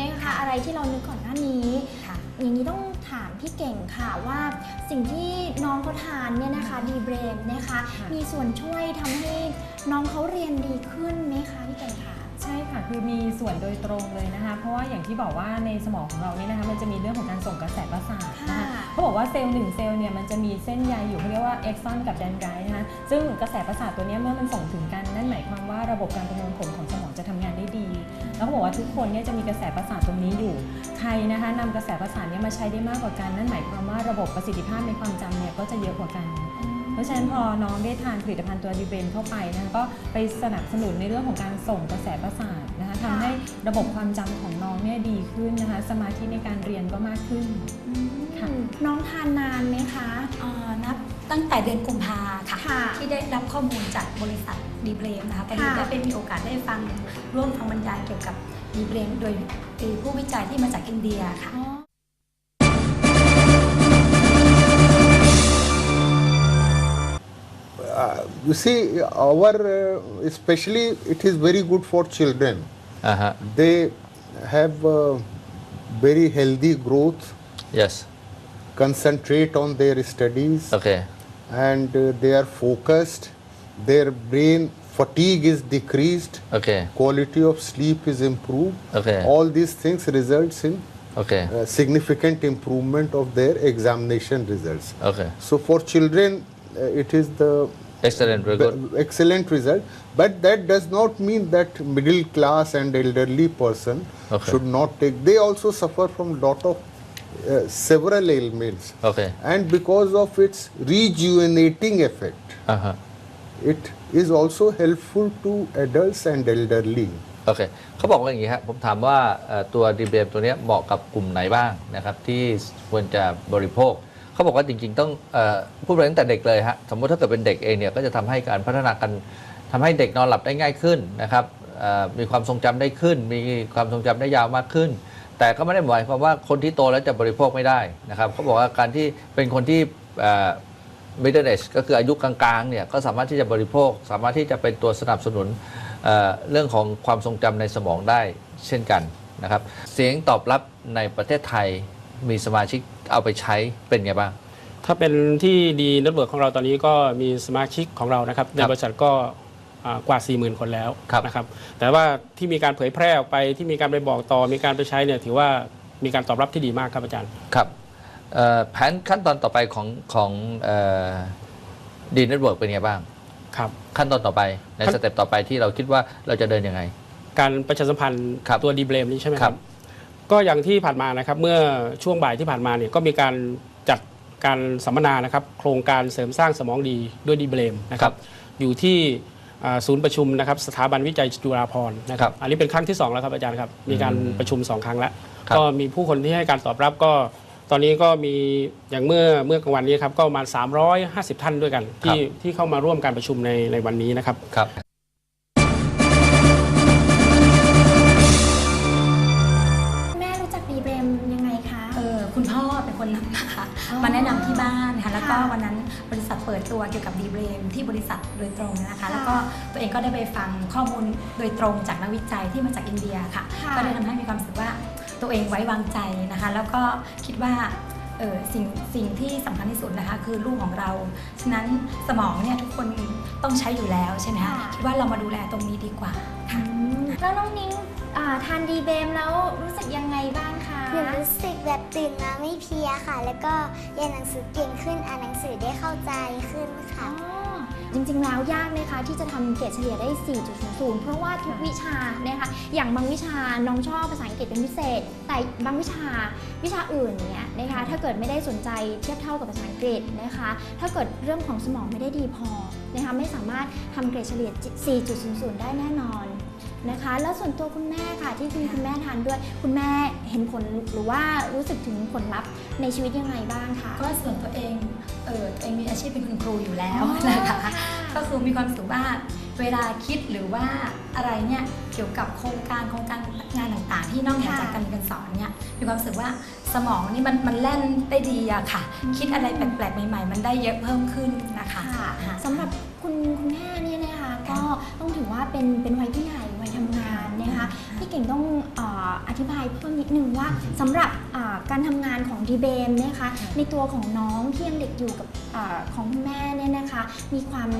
นะคะ อะไรที่เรานึกก่อนหน้านี้ค่ะอย่างนี้ต้องถามพี่เก่งค่ะว่าสิ่งที่น้องเขาทานเนี่ยนะคะดีเบรมนะคะค่ะมีส่วนช่วยทำให้น้องเขาเรียนดีขึ้นไหมคะพี่เก่งคะ ใช่ค่ะ คือมีส่วนโดยตรงเลยนะคะ เพราะว่าอย่างที่บอกว่าในสมองของเราเนี่ยนะคะ มันจะมีเรื่องของการส่งกระแสประสาทนะคะค่ะเขาบอกว่าเซลล์หนึ่งเซลล์เนี่ยมันจะมีเส้นใยอยู่เขาเรียกว่าเอ็กซอนกับแดนไดรต์นะคะ ซึ่งกระแสประสาทตัวเนี้ยเมื่อมันส่งถึงกันนั่นหมายความว่าระบบการประมวลผลของสมองจะทำงานได้ดี แล้วเขาบอกว่าทุกคนเนี่ยจะมีกระแสประสาทตรงนี้อยู่ ใครนะคะนำกระแสประสาทเนี่ยมาใช้ได้มากกว่ากัน นั่นหมายความว่าระบบประสิทธิภาพในความจำเนี่ยก็จะเยอะกว่ากันเพ ราะฉะนั้นพอน้องได้ทานผลิตภัณฑ์ตัวดีเบนเข้าไปนะคะก็ไปสนับสนุนในเรื่องของการส่งกระแสประสาทนะคะทำให้ระบบความจำของน้องเนี่ยดีขึ้นนะคะ สมาธิในการเรียนก็มากขึ้น ค่ะ น้องทานนานไหมคะ เอ่อนับตั้งแต่เดือนกุมภาค่ะ ค่ะที่ได้รับข้อมูลจากบริษัทดีเบรมนะคะพอดีค่ะ ได้เป็นมีโอกาสได้ฟังร่วมฟังบรรยายเกี่ยวกับดีเบรมโดยผู้วิจัยที่มาจากอินเดียค่ะ อ๋อ you see, our uh, especially it is very good for children. Uh-huh. They have uh, very healthy growth. Yes. Concentrate on their studies. Okay. And uh, they are focused. Their brain fatigue is decreased. Okay. Quality of sleep is improved. Okay. All these things results in okay. Uh, significant improvement of their examination results. Okay. So for children, uh, it is the excellent very good b- excellent result. But that does not mean that middle class and elderly person Okay. should not take. They also suffer from lot of uh, several ailments, โอเค and because of its rejuvenating effect, อ่าฮะ it is also helpful to adults and elderly. โอเคเขาบอกว่าอย่างนี้ครับผมถามว่าเอ่อตัวดีเบมตัวเนี้ยเหมาะกับกลุ่มไหนบ้างนะครับที่ควรจะบริโภค เขาบอกว่าจริง ๆ ต้องพูดไปตั้งแต่เด็กเลยฮะสมมติถ้าเกิดเป็นเด็กเองเนี่ยก็จะทำให้การพัฒนาการทำให้เด็กนอนหลับได้ง่ายขึ้นนะครับมีความทรงจำได้ขึ้น มีความทรงจำได้ยาวมากขึ้น แต่ก็ไม่ได้หมายความว่าคนที่โตแล้วจะบริโภคไม่ได้นะครับเขาบอกว่าการที่เป็นคนที่ middle age ก็คืออายุกลางๆเนี่ยก็สามารถที่จะบริโภค สามารถที่จะเป็นตัวสนับสนุนเเรื่องของความทรงจำในสมองได้เช่นกันนะครับเสียงตอบรับในประเทศไทย มีสมาชิกเอาไปใช้เป็นไงบ้าง ถ้าเป็นที่ดีเน็ตเวิร์กของเราตอนนี้ก็มีสมาชิกของเรานะครับ ในบริษัทก็อ่ากว่า 40,000 คนแล้วครับนะครับ แต่ว่าที่มีการเผยแพร่ออกไปที่มีการไปบอกต่อ มีการไปใช้เนี่ยถือว่ามีการตอบรับที่ดีมากครับอาจารย์ ครับเอ่อแผนขั้นตอนต่อไปของของดีเน็ตเวิร์กเป็นไงบ้าง ครับ ขั้นตอนต่อไปในขั้นสเต็ปต่อไปที่เราคิดว่าเราจะเดินยังไง การประชาสัมพันธ์ครับตัวดีเบรมนี้ใช่ไหมคครัรับบ ก็อย่างที่ผ่านมานะครับเมื่อช่วงบ่ายที่ผ่านมาเนี่ยก็มีการจัดการสัมมนานะครับ โครงการเสริมสร้างสมองดีด้วยดีเบรมนะครับอยู่ที่อ่าศูนย์ประชุมนะครับสถาบันวิจัยจุฬาภรณ์นะคครัรับบอันนี้เป็นครั้งที่สองแล้วครับอาจารย์ครับ มีการประชุมสองครั้งแล้วครับก็มีผู้คนที่ให้การตอบรับก็ตอนนี้ก็มีอย่างเมื่อเมื่อกลางวันนี้ครับก็ประมาณ350 ท่านด้วยกัน ที่ที่เข้ามาร่วมการประชุมในในวันนี้นะครับ เป็นคนนำมาอ๋อมาแนะนำที่บ้านนะคะแล้วก็ค่ะวันนั้นบริษัทเปิดตัวเกี่ยวกับดีเบรมที่บริษัทโดยตรงนะคะค่ะแล้วก็ตัวเองก็ได้ไปฟังข้อมูลโดยตรงจากนักวิจัยที่มาจากอินเดียค่ะค่ะก็ได้ทำให้มีความรู้สึกว่าตัวเองไว้วางใจนะคะ แล้วก็คิดว่าเออสิ่งสิ่งที่สำคัญที่สุดนะคะ คือลูกของเรา ฉะนั้นสมองเนี่ยทุกคนต้องใช้อยู่แล้วใช่ไหมคะค่ะคิดว่าเรามาดูแลตรงนี้ดีกว่าค่ะแล้วน้องนิ้งอ่าทานดีเบรมแล้วรู้สึกยังไงบ้างคะ หนูรู้สึกแบบตื่นมาไม่เพลียค่ะ แล้วก็เรียนหนังสือเก่งขึ้นอ่านหนังสือได้เข้าใจขึ้นค่ะ จริงๆแล้วยากไหมคะที่จะทำเกรดเฉลี่ยได้ 4.00 เพราะว่าทุกวิชานะคะอย่างบางวิชาน้องชอบภาษาอังกฤษเป็นพิเศษ แต่บางวิชาวิชาอื่นเนี่ยนะคะถ้าเกิดไม่ได้สนใจเทียบเท่ากับภาษาอังกฤษนะคะ ถ้าเกิดเรื่องของสมองไม่ได้ดีพอนะคะไม่สามารถทำเกรดเฉลี่ย 4.00 ได้แน่นอน นะคะ แล้วส่วนตัวคุณแม่ค่ะ ที่คุณคุณแม่ทานด้วย คุณแม่เห็นผลหรือว่ารู้สึกถึงผลลัพธ์ในชีวิตยังไงบ้างคะก็ส่วนตัวเองเออตัวเองมีอาชีพเป็นคุณครูอยู่แล้วอ๋อนะคะค่ะก็คือมีความรู้สึกว่าเวลาคิดหรือว่าอะไรเนี่ยเกี่ยวกับโครงการโครงการงานต่างๆ ที่นอกเหนือจากการเรียนการสอนเนี่ยมีความรู้สึกว่าสมองนี่มันมันแล่นได้ดีอะค่ะ คิดอะไรแปลกๆใหม่ ๆ มันได้เยอะเพิ่มขึ้นนะคะค่ะค่ะสำหรับคุณคุณแม่เนี่ยนะคะ ก็ต้องถือว่าเป็นเป็นวัยผู้ใหญ่วัยทำงานนะคะพี่เก่งต้องเอ่ออธิบายเพิ่มนิดนึงว่าสำหรับอ่าการทำงานของดีเบมนะคะในตัวของน้องที่ยังเด็กอยู่กับอาของคุณแม่เนี่ยนะคะ มีความ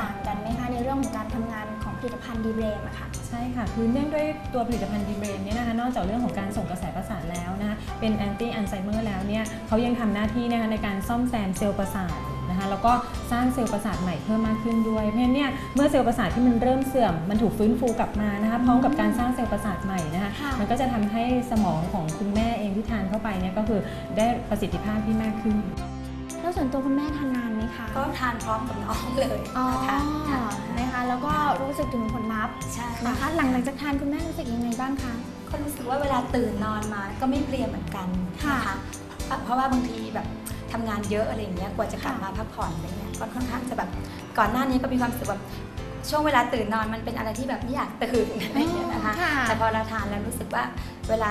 ต่างกันไหมคะในเรื่องของการทำงานของ ผลิตภัณฑ์ดีเบมอะค่ะ ใช่ค่ะ คือเนื่องด้วยตัวผลิตภัณฑ์ดีเบรนเนี่ยนะคะนอกจากเรื่องของการส่งกระแสประสาทแล้วนะคะเป็นแอนตี้อัลไซเมอร์แล้วเนี่ยเขายังทำหน้าที่นะคะในการซ่อมแซมเซลล์ประสาทนะคะแล้วก็สร้างเซลล์ประสาทใหม่เพิ่มมากขึ้นด้วย เพราะฉะนั้นเนี่ยเมื่อเซลล์ประสาทที่มันเริ่มเสื่อมมันถูกฟื้นฟูกลับมานะคะพร้อมกับการสร้างเซลล์ประสาทใหม่นะคะค่ะมันก็จะทำให้สมองของคุณแม่เองที่ทานเข้าไปเนี่ยก็คือได้ประสิทธิภาพที่มากขึ้น แล้วส่วนตัวคุณแม่ทานนาน ไหมคะ ก็ทานพร้อมกับน้องเลยอ๋อนะคะค่ะนะคะ แล้วก็รู้สึกถึงผลลัพธ์ใช่นะคะหลังจากทานคุณแม่รู้สึกยังไงบ้างคะ ก็รู้สึกว่าเวลาตื่นนอนมาก็ไม่เพลียเหมือนกันค่ะนะคะเพราะเพราะว่าบางทีแบบทำงานเยอะอะไรอย่างเงี้ยกว่าจะกลับค่ะมาพักผ่อนอะไรเงี้ยก็ค่อนข้างจะแบบก่อนหน้านี้ก็มีความรู้สึกแบบช่วงเวลาตื่นนอนมันเป็นอะไรที่แบบไม่อยากตื่นอะไรอย่างเงี้ยนะคะ ค่ะ แต่พอเราทานแล้วรู้สึกว่าเวลา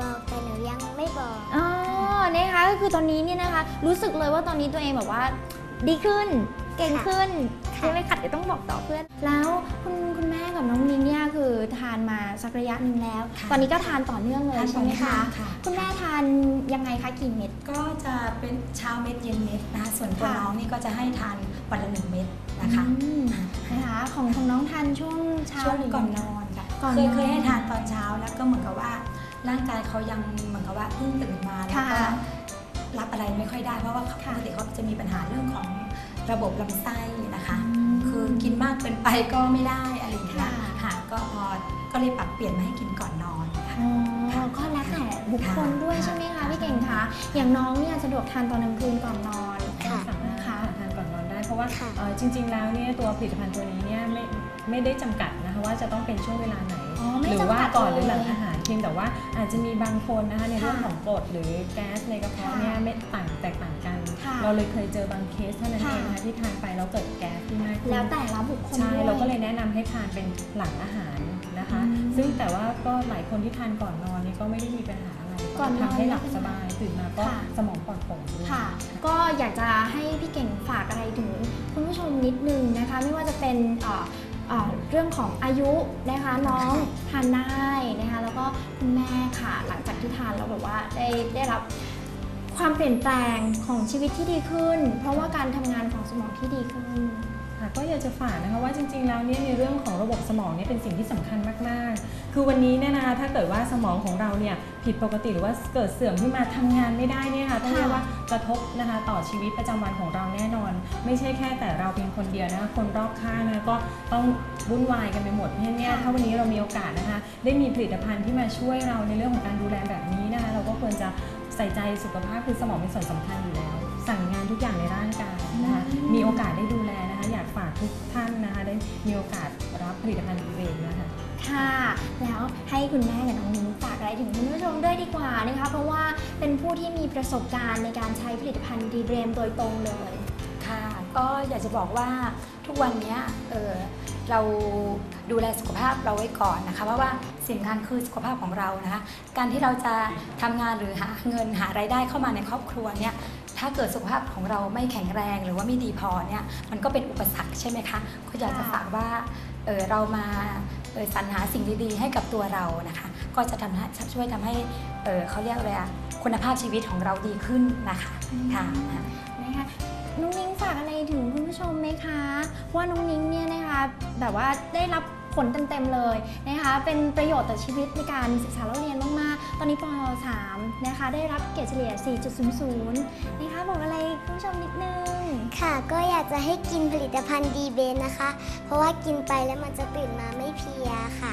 ต่หนูยังไม่บอกอ๋อนะคะก็คือตอนนี้เนี่ยนะคะ รู้สึกเลยว่าตอนนี้ตัวเองแบบว่าดีขึ้นเก่งขึ้นค่ะใช่ไหมคะเดี๋ยวต้องบอกต่อเพื่อน แล้วคุณคุณแม่กับน้องนิ้งเนี่ยคือทานมาสักระยะหนึ่งแล้วค่ะตอนนี้ก็ทานต่อเนื่องเลยทานใช่ไหมต่อเนื่คะองค่ะคุณแม่ทานยังไงคะกี่เม็ด ก็จะเป็นเช้าเม็ดเย็นเม็ดนะคะส่วนตัวค่ะน้องนี่ก็จะให้ทานวันละหนึ่งเม็ดนะคะอืมนะคะของของน้องทานช่วงเช้าช่วงหรือก่อนเย็นอนค่ะก่อนเคยนอนเคยให้ทานตอนเช้าแล้วก็เหมือนกับว่า ร่างกายเขายังเหมือนกับว่าเพิ่งตื่นมาแล้วก็ค่ะรับอะไรไม่ค่อยได้เพราะว่าปค่ะกติเขาจะมีปัญหาเรื่องของระบบลำไส้นะคะอืมคือกินมากเกินไปก็ไม่ได้อะไรอย่างเงี้ยค่ะค่ะก็พอก็เลยปรับเปลี่ยนมาให้กินก่อนนอนค่ะอ๋อก็แล้วแต่บุคคลด้วยใช่ไหมคะพี่เก่งคะอย่างน้องเนี่ยสะดวกทานตอนกลางคืนก่อนนอนค่ะสามารถทานทานก่อนนอนได้เพราะว่าค่ะเอ่อจริง ๆ แล้วเนี่ยตัวผลิตภัณฑ์ตัวนี้เนี่ยไม่ไม่ได้จำกัดนะคะว่าจะต้องเป็นช่วงเวลาไหนอ๋อไม่ หรือจำกัดว่าก่อนหรือหลังเลยอาหารเพียงแต่ว่าอาจจะมีบางคนนะคะในเรื่องค่ะของกรดหรือแก๊สในกระเพาะเนี่ยไม่ต่างแตกต่างกันค่ะเราเลยเคยเจอบางเคสเท่านั้นค่ะเองนะคะที่ทานไปแล้วเกิดแก๊สที่มากขึ้นแล้วแต่ละบุคคลใช่ด้วยเราก็เลยแนะนำให้ทานเป็นหลังอาหารนะคะอืมซึ่งแต่ว่าก็หลายคนที่ทานก่อนนอนนี่ก็ไม่ได้มีปัญหาอะไรก่อนนอนทำให้หลับไม่เป็นไรสบายตื่นมาก็ค่ะสมองปลอดโปร่งด้วยค่ะ ก็อยากจะให้พี่เก่งฝากอะไรถึงคุณผู้ชมนิดนึงนะคะ ไม่ว่าจะเป็น เรื่องของอายุนะคะน้องทานได้นะคะแล้วก็คุณแม่ค่ะหลังจากที่ทานแล้วแบบว่าได้ได้รับความเปลี่ยนแปลงของชีวิตที่ดีขึ้น เพราะว่าการทำงานของสมองที่ดีขึ้น ค่ะก็อยากจะฝากนะคะว่าจริงๆ แล้วเนี่ยในเรื่องของระบบสมองเนี่ยเป็นสิ่งที่สำคัญมากๆ คือวันนี้เนี่ยนะคะถ้าเกิดว่าสมองของเราเนี่ยผิดปกติหรือว่าเกิดเสื่อมขึ้นมาทำงานไม่ได้เนี่ยค่ะต้องเรียกว่ากระทบนะคะต่อชีวิตประจำวันของเราแน่นอน ไม่ใช่แค่แต่เราเพียงคนเดียวนะคะคนรอบข้างนะก็ต้องวุ่นวายกันไปหมดเพราะฉะนั้นเนี่ยค่ะถ้าวันนี้เรามีโอกาสนะคะ ได้มีผลิตภัณฑ์ที่มาช่วยเราในเรื่องของการดูแลแบบนี้นะคะเราก็ควรจะใส่ใจสุขภาพคือสมองเป็นส่วนสำคัญอยู่แล้ว สั่งงานทุกอย่างในร่างกายนะคะอืมมีโอกาสได้ดูแล นะคะอยากฝากทุกท่านนะคะ ได้มีโอกาสรับผลิตภัณฑ์ดีเวงนะคะ ค่ะ แล้วให้คุณแม่กับน้องนิ้งฝากอะไรถึงคุณผู้ชมด้วยดีกว่านะคะเพราะว่าเป็นผู้ที่มีประสบการณ์ในการใช้ผลิตภัณฑ์ดีเบรมโดยตรงเลย ค่ะ ก็อยากจะบอกว่าทุกวันเนี้ยเออ เราดูแลสุขภาพเราไว้ก่อนนะคะเพราะว่าสิ่งสำคัญคือสุขภาพของเรานะคะการที่เราจะทำงานหรือหาเงินหารายได้เข้ามาในครอบครัวเนี่ยถ้าเกิดสุขภาพของเราไม่แข็งแรงหรือว่าไม่ดีพอเนี่ยมันก็เป็นอุปสรรคใช่ไหมคะก็อยากจะฝากว่าเออเรามาเออสรรหาสิ่งดีๆ ให้กับตัวเรานะคะก็จะทำให้ช่วยทำให้เออเขาเรียกอะไรอะคุณภาพชีวิตของเราดีขึ้นนะคะค่ะนะคะ น้องนิ้งฝากอะไรถึงคุณผู้ชมไหมคะ ว่าน้องนิ้งเนี่ยนะคะแบบว่าได้รับผลเต็มๆเลยนะคะ เป็นประโยชน์ต่อชีวิตในการศึกษาเราเรียนมากๆ ตอนนี้ป .3 นะคะ ได้รับเกรดเฉลี่ย 4.00 นะคะ บอกอะไรคุณผู้ชมนิดนึง ค่ะ ก็อยากจะให้กินผลิตภัณฑ์ดีเบนนะคะ เพราะว่ากินไปแล้วมันจะตื่นมาไม่เพลียค่ะ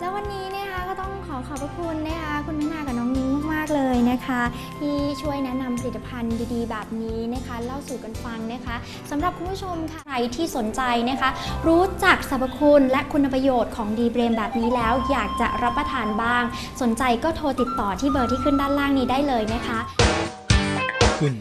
แล้ววันนี้นะคะก็ต้องขอขอบพระคุณนะคะคุณแม่นากับน้องนิ้งมากๆเลยนะคะ ที่ช่วยแนะนำผลิตภัณฑ์ดีๆ แบบนี้นะคะเล่าสู่กันฟังนะคะสำหรับคุณผู้ชมค่ะใครที่สนใจนะคะ รู้จักสรรพคุณและคุณประโยชน์ของดีเบรมแบบนี้แล้ว อยากจะรับประทานบ้าง สนใจก็โทรติดต่อที่เบอร์ที่ขึ้นด้านล่างนี้ได้เลยนะคะ คุณ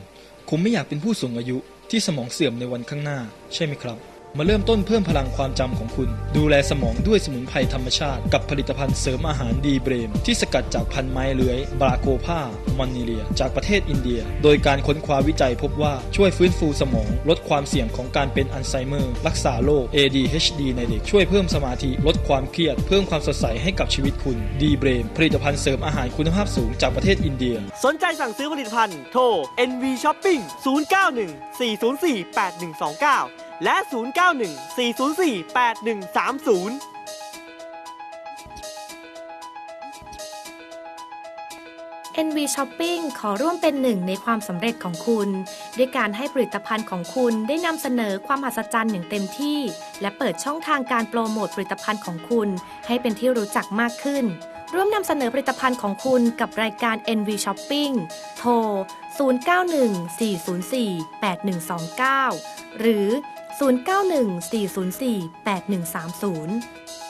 คงไม่อยากเป็นผู้สูงอายุที่สมองเสื่อมในวันข้างหน้า ใช่ไหมครับ มาเริ่มต้นเพิ่มพลังความจำของคุณ ดูแลสมองด้วยสมุนไพรธรรมชาติ กับผลิตภัณฑ์เสริมอาหารดีเบรม ที่สกัดจากพันไม้เลื้อย บราโกพามอนนิเลีย จากประเทศอินเดีย โดยการค้นคว้าวิจัยพบว่าช่วยฟื้นฟูสมอง ลดความเสี่ยงของการเป็นอัลไซเมอร์ รักษาโรค ADHD ในเด็ก ช่วยเพิ่มสมาธิ ลดความเครียด เพิ่มความสดใสให้กับชีวิตคุณดีเบรม ผลิตภัณฑ์เสริมอาหารคุณภาพสูงจากประเทศอินเดีย สนใจสั่งซื้อผลิตภัณฑ์โทร NV Shopping 091 404 8129 และ 091 404 8130 NV Shopping ขอร่วมเป็นหนึ่งในความสำเร็จของคุณ ด้วยการให้ผลิตภัณฑ์ของคุณได้นำเสนอความมหัศจรรย์อย่างเต็มที่ และเปิดช่องทางการโปรโมทผลิตภัณฑ์ของคุณ ให้เป็นที่รู้จักมากขึ้น ร่วมนำเสนอผลิตภัณฑ์ของคุณกับรายการ NV Shopping โทร 0914048129 หรือ 0914048130